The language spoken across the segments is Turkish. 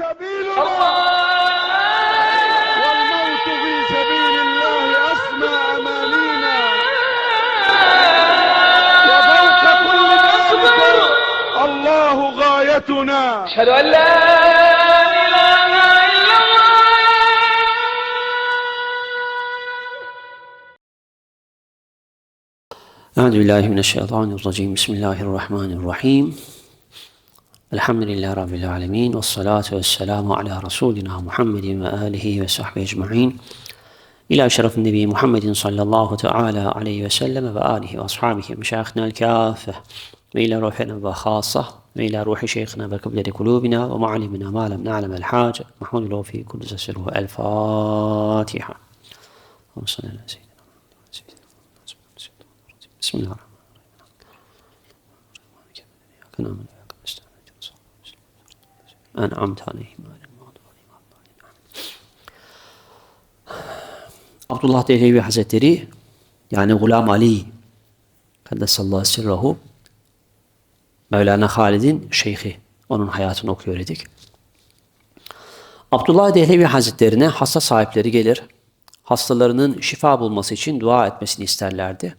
سبيلنا. والموت في سبيل الله أسمى أمانينا. وفوق كل ذلك الله غايتنا. أشهد أن لا إله إلا الله. أعوذ بالله من الشيطان الرجيم. بسم الله الرحمن الرحيم. الحمد لله رب العالمين والصلاة والسلام على رسولنا محمد وآله وصحبه أجمعين إلى شرف النبي محمد صلى الله تعالى عليه وسلم وآله وأصحابه مشايخنا الكافة وإلى روحنا وخاصة وإلى روح شيخنا وقبلة قلوبنا ومعلمنا ما لم نعلم الحاجة محمد له في كل سره الفاتحة على سيدنا بسم الله الرحمن الرحيم en'amte aleyhim. Abdullah Dehlevi Hazretleri yani Gulam Ali Kaddesallahu sirrahu Mevlana Halid'in şeyhi. Onun hayatını okuyor dedik. Abdullah Dehlevi Hazretlerine hasta sahipleri gelir. Hastalarının şifa bulması için dua etmesini isterlerdi.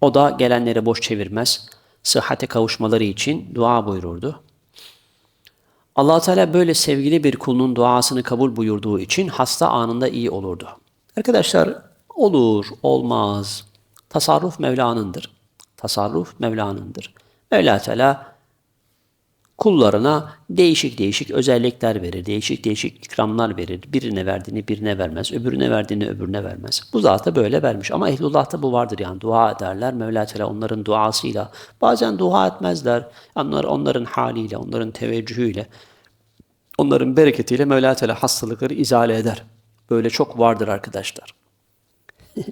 O da gelenlere boş çevirmez, sıhhate kavuşmaları için dua buyururdu allah Teala böyle sevgili bir kulunun duasını kabul buyurduğu için hasta anında iyi olurdu. Arkadaşlar olur, olmaz. Tasarruf Mevla'nındır. Tasarruf Mevla'nındır. Mevla Teala kullarına değişik değişik özellikler verir, değişik değişik ikramlar verir. Birine verdiğini birine vermez, öbürüne verdiğini öbürüne vermez. Bu zata böyle vermiş ama ehlullah'ta bu vardır yani dua ederler. Mevla Teala onların duasıyla, bazen dua etmezler. Onlar, onların haliyle, onların teveccühüyle, onların bereketiyle Mevla Teala hastalıkları izale eder. Böyle çok vardır arkadaşlar.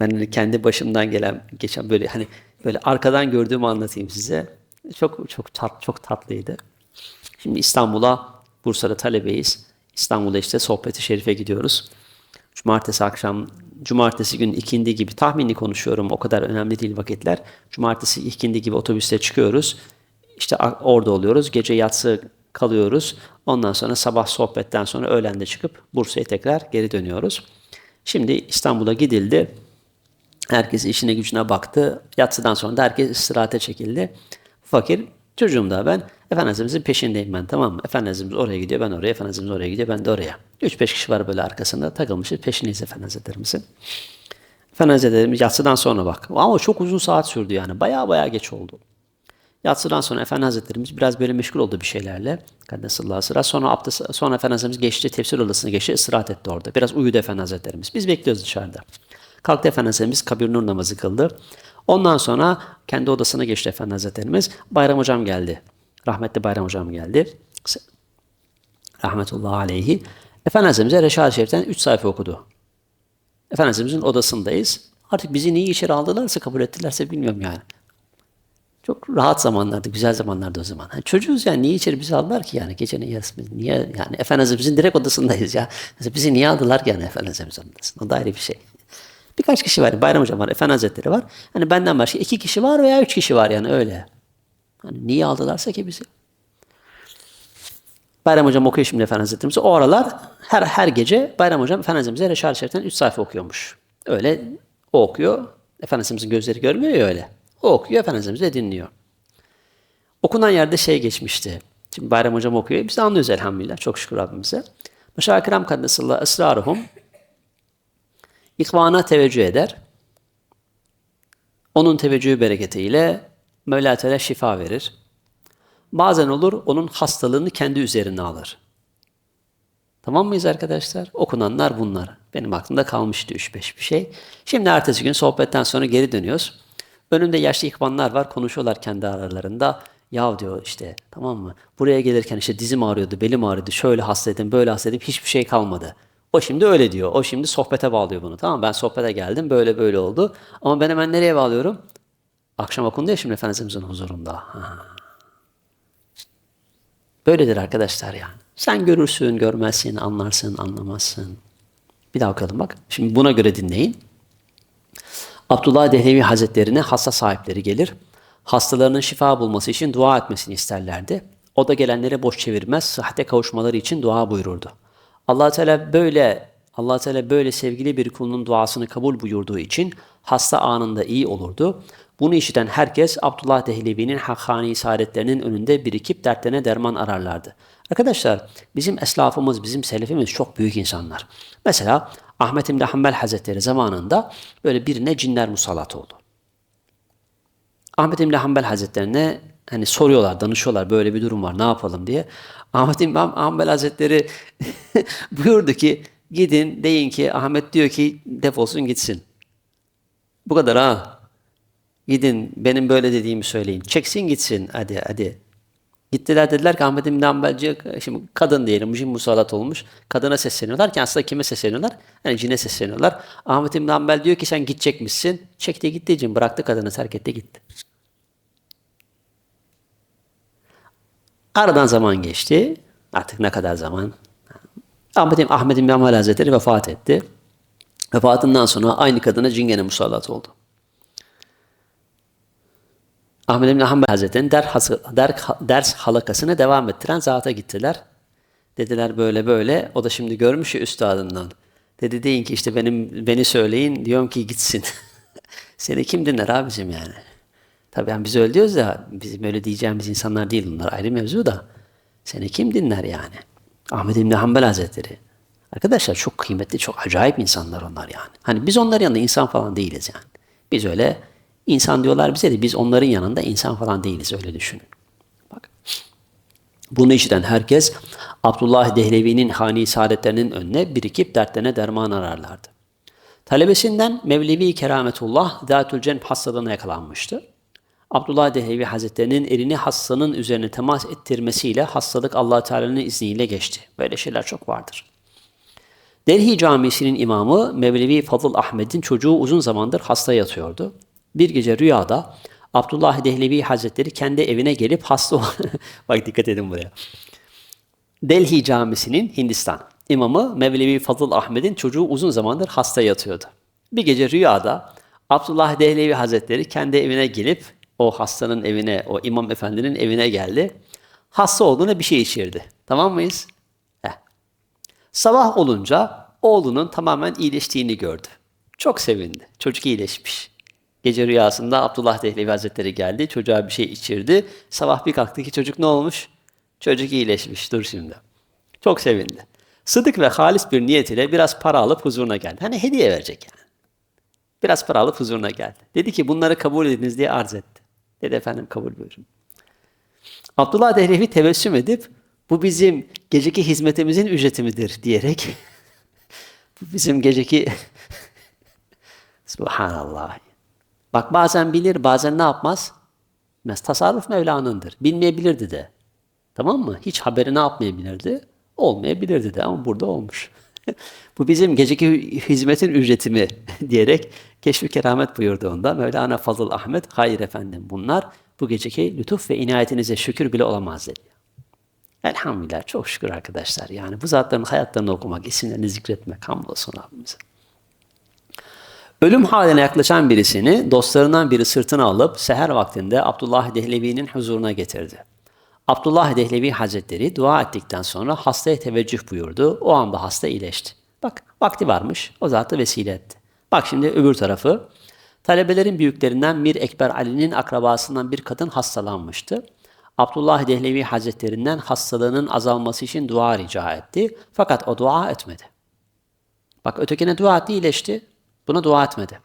ben hani kendi başımdan gelen geçen böyle hani böyle arkadan gördüğümü anlatayım size. Çok çok tat, çok tatlıydı. Şimdi İstanbul'a Bursa'da talebeyiz. İstanbul'da işte sohbeti şerife gidiyoruz. Cumartesi akşam, cumartesi gün ikindi gibi tahmini konuşuyorum. O kadar önemli değil vakitler. Cumartesi ikindi gibi otobüste çıkıyoruz. İşte orada oluyoruz. Gece yatsı kalıyoruz. Ondan sonra sabah sohbetten sonra öğlende çıkıp Bursa'ya tekrar geri dönüyoruz. Şimdi İstanbul'a gidildi. Herkes işine gücüne baktı. Yatsıdan sonra da herkes istirahate çekildi. Fakir çocuğum da ben Efendimiz'in peşindeyim ben tamam mı? Efendimiz oraya gidiyor ben oraya, Efendimiz oraya gidiyor ben de oraya. 3-5 kişi var böyle arkasında takılmışız peşindeyiz Efendimiz Hazretlerimizin. Efendimiz Hazretlerimiz yatsıdan sonra bak. Ama çok uzun saat sürdü yani. Baya baya geç oldu. Yatsıdan sonra Efendi Hazretlerimiz biraz böyle meşgul oldu bir şeylerle. Kaddesallahu sıra. Sonra abdest, sonra Efendi Hazretlerimiz geçti, tefsir odasına geçti, istirahat etti orada. Biraz uyudu Efendi Hazretlerimiz. Biz bekliyoruz dışarıda. Kalktı Efendi Hazretlerimiz kabir nur namazı kıldı. Ondan sonra kendi odasına geçti Efendi Hazretlerimiz. Bayram Hocam geldi. Rahmetli Bayram Hocam geldi. Rahmetullahi aleyhi. Efendi Hazretlerimize Reşad-ı Şerif'ten 3 sayfa okudu. Efendimizin odasındayız. Artık bizi niye içeri aldılarsa kabul ettilerse bilmiyorum yani. Çok rahat zamanlardı, güzel zamanlardı o zaman. Hani çocuğuz yani niye içeri bizi aldılar ki yani gecenin yarısı niye yani Efendimizin direkt odasındayız ya. Mesela bizi niye aldılar ki yani Efendimizin odasında? O da ayrı bir şey. Birkaç kişi var. Bayram Hocam var, Efendi Hazretleri var. Hani benden başka iki kişi var veya üç kişi var yani öyle. Hani niye aldılarsa ki bizi? Bayram Hocam okuyor şimdi Efendi Hazretlerimize. O aralar her her gece Bayram Hocam Efendi Hazretlerimize Reşad-ı Şerif'ten 3 sayfa okuyormuş. Öyle o okuyor. Efendimizin gözleri görmüyor ya öyle. O okuyor, Efendimiz de dinliyor. Okunan yerde şey geçmişti. Şimdi Bayram Hocam okuyor. Biz de anlıyoruz elhamdülillah. Çok şükür Rabbimize. Meşâ-i Kiram Kaddesallahu esrâruhum ikvana teveccüh eder. Onun teveccühü bereketiyle Mevla Teala şifa verir. Bazen olur onun hastalığını kendi üzerine alır. Tamam mıyız arkadaşlar? Okunanlar bunlar. Benim aklımda kalmıştı 3-5 bir şey. Şimdi ertesi gün sohbetten sonra geri dönüyoruz. Önümde yaşlı ihvanlar var konuşuyorlar kendi aralarında. Ya diyor işte tamam mı? Buraya gelirken işte dizim ağrıyordu, belim ağrıyordu, şöyle hastaydım, böyle hastaydım, hiçbir şey kalmadı. O şimdi öyle diyor. O şimdi sohbete bağlıyor bunu. Tamam? Ben sohbete geldim, böyle böyle oldu. Ama ben hemen nereye bağlıyorum? Akşam okundu ya şimdi Efendimizin huzurunda. Ha. Böyledir arkadaşlar yani. Sen görürsün, görmezsin, anlarsın, anlamazsın. Bir daha okuyalım bak. Şimdi buna göre dinleyin. Abdullah Dehlevi Hazretlerine hasta sahipleri gelir. Hastalarının şifa bulması için dua etmesini isterlerdi. O da gelenlere boş çevirmez, sıhhate kavuşmaları için dua buyururdu. Allah Teala böyle allah Teala böyle sevgili bir kulunun duasını kabul buyurduğu için hasta anında iyi olurdu. Bunu işiten herkes Abdullah Dehlevi'nin hakkani saadetlerinin önünde birikip dertlerine derman ararlardı. Arkadaşlar bizim eslafımız, bizim selefimiz çok büyük insanlar. Mesela Ahmet İbni Hanbel Hazretleri zamanında böyle birine cinler musallat oldu. Ahmet İbni Hanbel Hazretlerine hani soruyorlar, danışıyorlar böyle bir durum var ne yapalım diye. Ahmet İbni Hanbel Hazretleri buyurdu ki gidin deyin ki Ahmet diyor ki defolsun gitsin. Bu kadar ha. Gidin benim böyle dediğimi söyleyin. Çeksin gitsin hadi hadi. Gittiler dediler ki Ahmet İbni Hanbelci şimdi kadın diyelim cin musallat olmuş. Kadına sesleniyorlar ki aslında kime sesleniyorlar? Yani cine sesleniyorlar. Ahmet İbni Hanbel diyor ki sen gidecekmişsin. Çekti gitti cin bıraktı kadını terk etti gitti. Aradan zaman geçti. Artık ne kadar zaman? Ahmet, Ahmet İbni Hanbel Hazretleri vefat etti. Vefatından sonra aynı kadına cin gene musallat oldu. Ahmet İbni Hanbel Hazretleri'nin ders, ders, ders halakasını devam ettiren zata gittiler. Dediler böyle böyle. O da şimdi görmüş ya üstadından. Dedi deyin ki işte benim beni söyleyin. Diyorum ki gitsin. Seni kim dinler abicim yani? Tabii yani biz öyle diyoruz da bizim öyle diyeceğimiz insanlar değil bunlar ayrı mevzu da. Seni kim dinler yani? Ahmet İbni Hanbel Hazretleri. Arkadaşlar çok kıymetli, çok acayip insanlar onlar yani. Hani biz onların yanında insan falan değiliz yani. Biz öyle insan diyorlar bize de biz onların yanında insan falan değiliz öyle düşünün. Bak. Bunu işiten herkes Abdullah Dehlevi'nin hani saadetlerinin önüne birikip dertlerine derman ararlardı. Talebesinden Mevlevi Kerametullah Zatül Cenb hastalığına yakalanmıştı. Abdullah Dehlevi Hazretleri'nin elini hastanın üzerine temas ettirmesiyle hastalık allah Teala'nın izniyle geçti. Böyle şeyler çok vardır. Delhi Camisi'nin imamı Mevlevi Fadıl Ahmet'in çocuğu uzun zamandır hasta yatıyordu. Bir gece rüyada Abdullah Dehlevi Hazretleri kendi evine gelip hasta Bak dikkat edin buraya. Delhi Camisi'nin Hindistan imamı Mevlevi Fadıl Ahmet'in çocuğu uzun zamandır hasta yatıyordu. Bir gece rüyada Abdullah Dehlevi Hazretleri kendi evine gelip o hastanın evine, o imam efendinin evine geldi. Hasta olduğuna bir şey içirdi. Tamam mıyız? Heh. Sabah olunca oğlunun tamamen iyileştiğini gördü. Çok sevindi. Çocuk iyileşmiş. Gece rüyasında Abdullah Dehlevi Hazretleri geldi. Çocuğa bir şey içirdi. Sabah bir kalktı ki çocuk ne olmuş? Çocuk iyileşmiş. Dur şimdi. Çok sevindi. Sıdık ve halis bir niyet ile biraz para alıp huzuruna geldi. Hani hediye verecek yani. Biraz para alıp huzuruna geldi. Dedi ki bunları kabul ediniz diye arz etti. Dedi efendim kabul buyurun. Abdullah Dehlevi tebessüm edip bu bizim geceki hizmetimizin ücreti midir diyerek bu bizim geceki Subhanallah. Bak bazen bilir bazen ne yapmaz? Mes tasarruf Mevla'nındır. Bilmeyebilirdi de. Tamam mı? Hiç haberi ne yapmayabilirdi? Olmayabilirdi de ama burada olmuş. Bu bizim geceki hizmetin ücreti mi diyerek keşfi keramet buyurdu onda. Mevlana Fazıl Ahmet, hayır efendim bunlar bu geceki lütuf ve inayetinize şükür bile olamaz dedi. Elhamdülillah çok şükür arkadaşlar. Yani bu zatların hayatlarını okumak, isimlerini zikretmek hamdolsun Rabbimize. Ölüm haline yaklaşan birisini dostlarından biri sırtına alıp seher vaktinde Abdullah Dehlevi'nin huzuruna getirdi. Abdullah Dehlevi Hazretleri dua ettikten sonra hastaya teveccüh buyurdu. O anda hasta iyileşti. Bak vakti varmış. O zatı vesile etti. Bak şimdi öbür tarafı. Talebelerin büyüklerinden Mir Ekber Ali'nin akrabasından bir kadın hastalanmıştı. Abdullah Dehlevi Hazretlerinden hastalığının azalması için dua rica etti. Fakat o dua etmedi. Bak ötekine dua etti, iyileşti. Buna dua etmedi.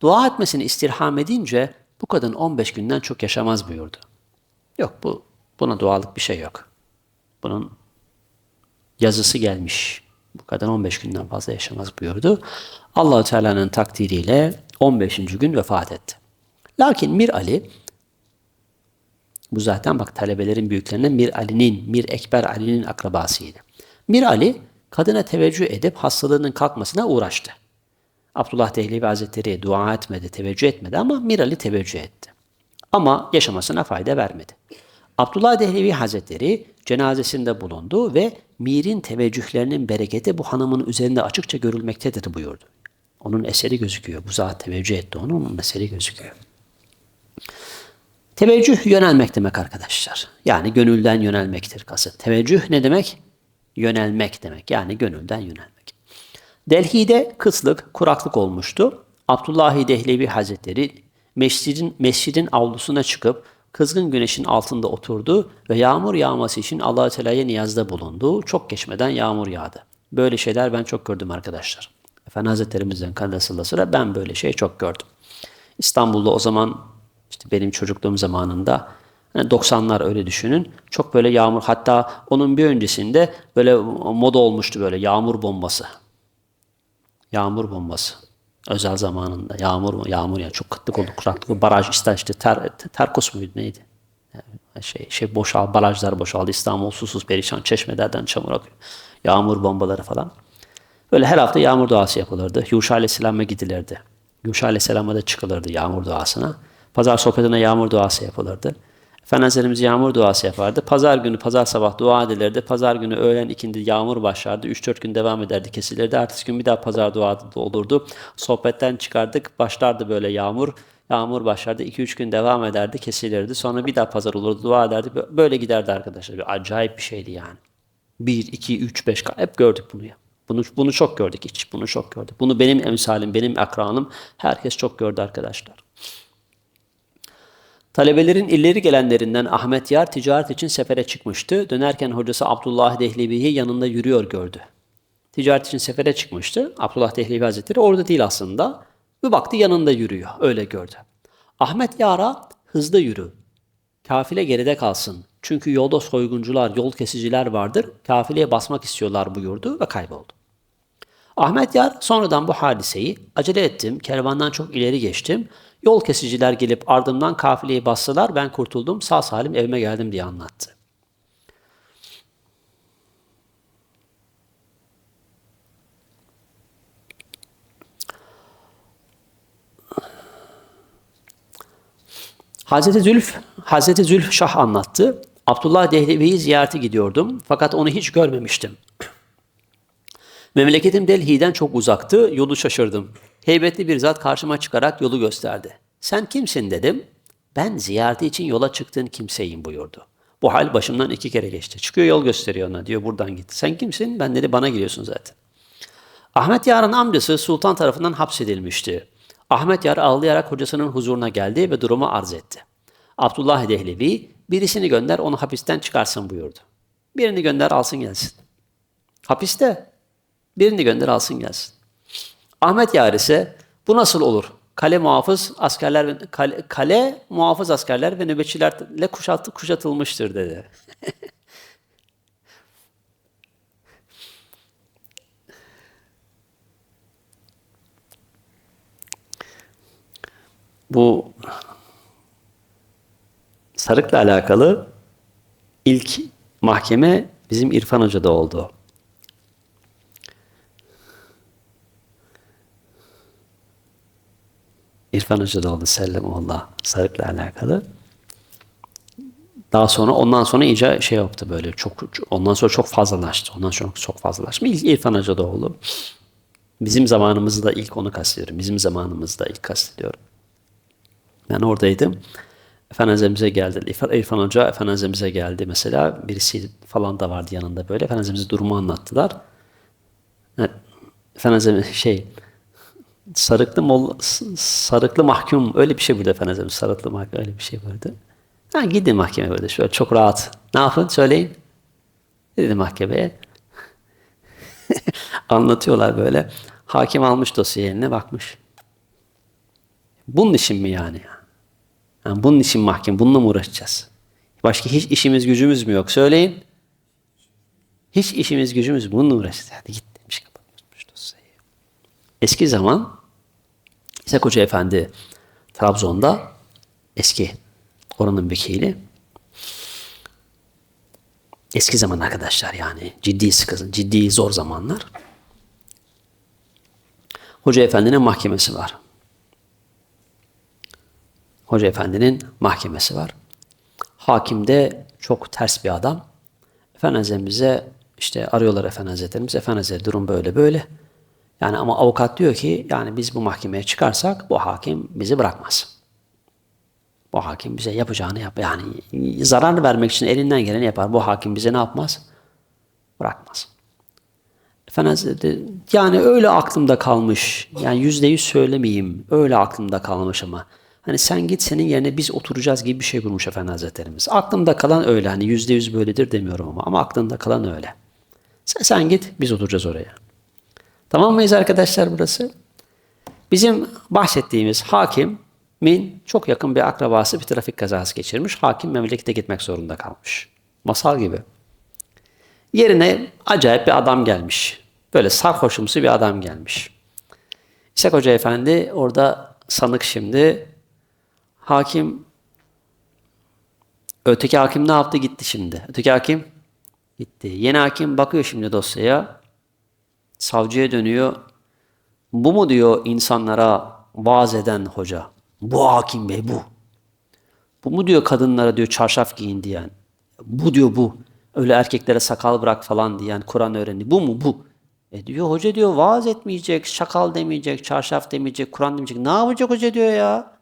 Dua etmesini istirham edince bu kadın 15 günden çok yaşamaz buyurdu. Yok bu buna dualık bir şey yok. Bunun yazısı gelmiş. Bu kadın 15 günden fazla yaşamaz buyurdu. allah Teala'nın takdiriyle 15. gün vefat etti. Lakin Mir Ali, bu zaten bak talebelerin büyüklerinden Mir Ali'nin, Mir Ekber Ali'nin akrabasıydı. Mir Ali, kadına teveccüh edip hastalığının kalkmasına uğraştı. Abdullah Dehlevi Hazretleri dua etmedi, teveccüh etmedi ama Mir Ali teveccüh etti. Ama yaşamasına fayda vermedi. Abdullah Dehlevi Hazretleri cenazesinde bulundu ve Mir'in teveccühlerinin bereketi bu hanımın üzerinde açıkça görülmektedir buyurdu. Onun eseri gözüküyor. Bu zat teveccüh etti onu, onun eseri gözüküyor. Teveccüh yönelmek demek arkadaşlar. Yani gönülden yönelmektir kasıt. Teveccüh ne demek? Yönelmek demek. Yani gönülden yönelmek. Delhi'de kıslık, kuraklık olmuştu. Abdullahi Dehlevi Hazretleri mescidin, mescidin avlusuna çıkıp kızgın güneşin altında oturdu ve yağmur yağması için Allah Teala'ya niyazda bulundu. Çok geçmeden yağmur yağdı. Böyle şeyler ben çok gördüm arkadaşlar. Efendi Hazretlerimizden kadasıyla sıra ben böyle şey çok gördüm. İstanbul'da o zaman işte benim çocukluğum zamanında hani 90'lar öyle düşünün. Çok böyle yağmur hatta onun bir öncesinde böyle moda olmuştu böyle yağmur bombası. Yağmur bombası. Özel zamanında yağmur mu? Yağmur ya çok kıtlık oldu, kuraklık oldu. Baraj işte, işte ter, Terkos muydu neydi? Yani şey, şey boşal, barajlar boşaldı. İstanbul susuz perişan, çeşmelerden çamur akıyor. Yağmur bombaları falan. Böyle her hafta yağmur duası yapılırdı. Yuşa Aleyhisselam'a gidilirdi. Yuşa Aleyhisselam'a da çıkılırdı yağmur duasına. Pazar sohbetine yağmur duası yapılırdı. Efendimiz yağmur duası yapardı. Pazar günü, pazar sabah dua edilirdi. Pazar günü öğlen ikindi yağmur başlardı. 3-4 gün devam ederdi, kesilirdi. Ertesi gün bir daha pazar dua olurdu. Sohbetten çıkardık, başlardı böyle yağmur. Yağmur başlardı, 2-3 gün devam ederdi, kesilirdi. Sonra bir daha pazar olurdu, dua ederdi. Böyle giderdi arkadaşlar. Bir acayip bir şeydi yani. 1, 2, 3, 5, hep gördük bunu ya. Bunu, bunu çok gördük hiç, bunu çok gördük. Bunu benim emsalim, benim akranım, herkes çok gördü arkadaşlar. Talebelerin illeri gelenlerinden Ahmet Yar ticaret için sefere çıkmıştı. Dönerken hocası Abdullah Dehlevi'yi yanında yürüyor gördü. Ticaret için sefere çıkmıştı. Abdullah Dehlevi Hazretleri orada değil aslında. Bir baktı yanında yürüyor. Öyle gördü. Ahmet Yar'a hızlı yürü. Kafile geride kalsın. Çünkü yolda soyguncular, yol kesiciler vardır. Kafileye basmak istiyorlar buyurdu ve kayboldu. Ahmet Yar sonradan bu hadiseyi acele ettim, kervandan çok ileri geçtim. Yol kesiciler gelip ardımdan kafileyi bastılar, ben kurtuldum, sağ salim evime geldim diye anlattı. Hazreti Zülf, Hazreti Zülf Şah anlattı. Abdullah Dehlevi'yi ziyarete gidiyordum fakat onu hiç görmemiştim. Memleketim Delhi'den çok uzaktı, yolu şaşırdım. Heybetli bir zat karşıma çıkarak yolu gösterdi. Sen kimsin dedim. Ben ziyareti için yola çıktığın kimseyim buyurdu. Bu hal başımdan iki kere geçti. Çıkıyor yol gösteriyor ona diyor buradan git. Sen kimsin? Ben dedi bana geliyorsun zaten. Ahmet Yar'ın amcası sultan tarafından hapsedilmişti. Ahmet Yar ağlayarak hocasının huzuruna geldi ve durumu arz etti. Abdullah Dehlevi birisini gönder onu hapisten çıkarsın buyurdu. Birini gönder alsın gelsin. Hapiste birini gönder alsın gelsin. Ahmet Yar ise bu nasıl olur? Kale muhafız askerler ve kale, kale muhafız askerler ve nöbetçilerle kuşatı, kuşatılmıştır dedi. Bu Sarık'la alakalı ilk mahkeme bizim İrfan Hoca'da oldu. İrfan Hoca'da oldu Sellemullah Sarık'la alakalı. Daha sonra ondan sonra iyice şey yaptı böyle çok ondan sonra çok fazlalaştı. Ondan sonra çok fazlalaştı. İlk İrfan Hoca'da oldu. Bizim zamanımızda ilk onu kastediyorum. Bizim zamanımızda ilk kastediyorum. Ben oradaydım. Efendimiz'e geldi. İrfan, Hoca Efendimiz'e geldi mesela. Birisi falan da vardı yanında böyle. Efendimiz'e durumu anlattılar. Efendimiz şey sarıklı mol, sarıklı mahkum öyle bir şey burada Efendimiz. Sarıklı mahkum öyle bir şey vardı. Ha, gidin mahkeme böyle şöyle çok rahat. Ne yapın söyleyin. Dedi mahkemeye. Anlatıyorlar böyle. Hakim almış dosyayı eline bakmış. Bunun için mi yani? yani bunun için mahkeme, bununla mı uğraşacağız? Başka hiç işimiz gücümüz mü yok? Söyleyin. Hiç işimiz gücümüz mü? Bununla uğraşacağız. Hadi git. Eski zaman İshak Hoca Efendi Trabzon'da eski oranın vekili. Eski zaman arkadaşlar yani ciddi sıkıntı, ciddi zor zamanlar. Hoca Efendi'nin mahkemesi var. Hoca Efendi'nin mahkemesi var. Hakim de çok ters bir adam. Efendimiz'e işte arıyorlar Efendi Hazretlerimiz. Efendi Hazretleri durum böyle böyle. Yani ama avukat diyor ki yani biz bu mahkemeye çıkarsak bu hakim bizi bırakmaz. Bu hakim bize yapacağını yap. Yani zarar vermek için elinden geleni yapar. Bu hakim bize ne yapmaz? Bırakmaz. Efendimiz dedi, yani öyle aklımda kalmış. Yani yüzde yüz söylemeyeyim. Öyle aklımda kalmış ama. Hani sen git senin yerine biz oturacağız gibi bir şey kurmuş Efendi Hazretlerimiz. Aklımda kalan öyle. Hani yüzde yüz böyledir demiyorum ama. Ama aklında kalan öyle. Sen, sen git biz oturacağız oraya. Tamam mıyız arkadaşlar burası? Bizim bahsettiğimiz hakimin çok yakın bir akrabası bir trafik kazası geçirmiş. Hakim memlekete gitmek zorunda kalmış. Masal gibi. Yerine acayip bir adam gelmiş. Böyle sarhoşumsu bir adam gelmiş. İshak Hoca Efendi orada sanık şimdi. Hakim öteki hakim ne yaptı gitti şimdi. Öteki hakim gitti. Yeni hakim bakıyor şimdi dosyaya. Savcıya dönüyor. Bu mu diyor insanlara vaaz eden hoca? Bu hakim bey bu. Bu mu diyor kadınlara diyor çarşaf giyin diyen? Bu diyor bu. Öyle erkeklere sakal bırak falan diyen Kur'an öğrendi. Bu mu bu? E diyor hoca diyor vaaz etmeyecek, şakal demeyecek, çarşaf demeyecek, Kur'an demeyecek. Ne yapacak hoca diyor ya?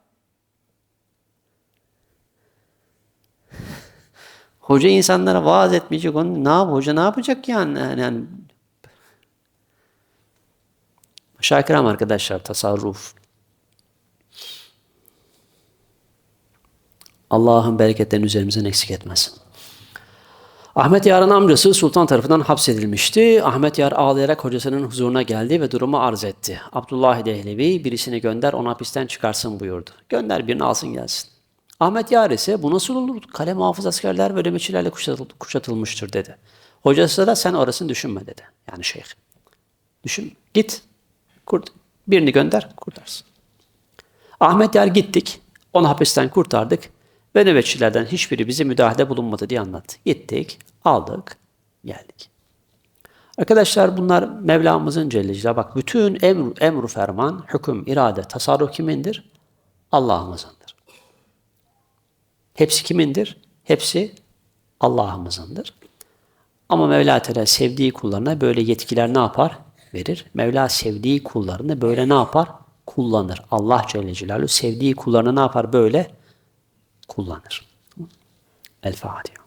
Hoca insanlara vaaz etmeyecek. Onu ne yap? Hoca ne yapacak yani? Yani, yani Şakiram arkadaşlar tasarruf. Allah'ın bereketlerini üzerimizden eksik etmesin. Ahmet Yar'ın amcası sultan tarafından hapsedilmişti. Ahmet Yar ağlayarak hocasının huzuruna geldi ve durumu arz etti. Abdullah Dehlevi birisini gönder onu hapisten çıkarsın buyurdu. Gönder birini alsın gelsin. Ahmet Yar ise bu nasıl olur? Kale muhafız askerler ve kuşatıl- kuşatılmıştır dedi. Hocası da sen orasını düşünme dedi. Yani şeyh. Düşün. Git. Kurt. Birini gönder. Kurtarsın. Ahmet Yar gittik. Onu hapisten kurtardık. Ve nöbetçilerden hiçbiri bize müdahalede bulunmadı diye anlattı. Gittik. Aldık. Geldik. Arkadaşlar bunlar Mevlamızın Celle. Bak bütün emru, emru ferman, hüküm, irade, tasarruf kimindir? Allah'ımızındır. Hepsi kimindir? Hepsi Allah'ımızındır. Ama Mevla Teala sevdiği kullarına böyle yetkiler ne yapar? Verir. Mevla sevdiği kullarını böyle ne yapar? Kullanır. Allah Celle Celaluhu sevdiği kullarını ne yapar? Böyle kullanır. El Fatiha.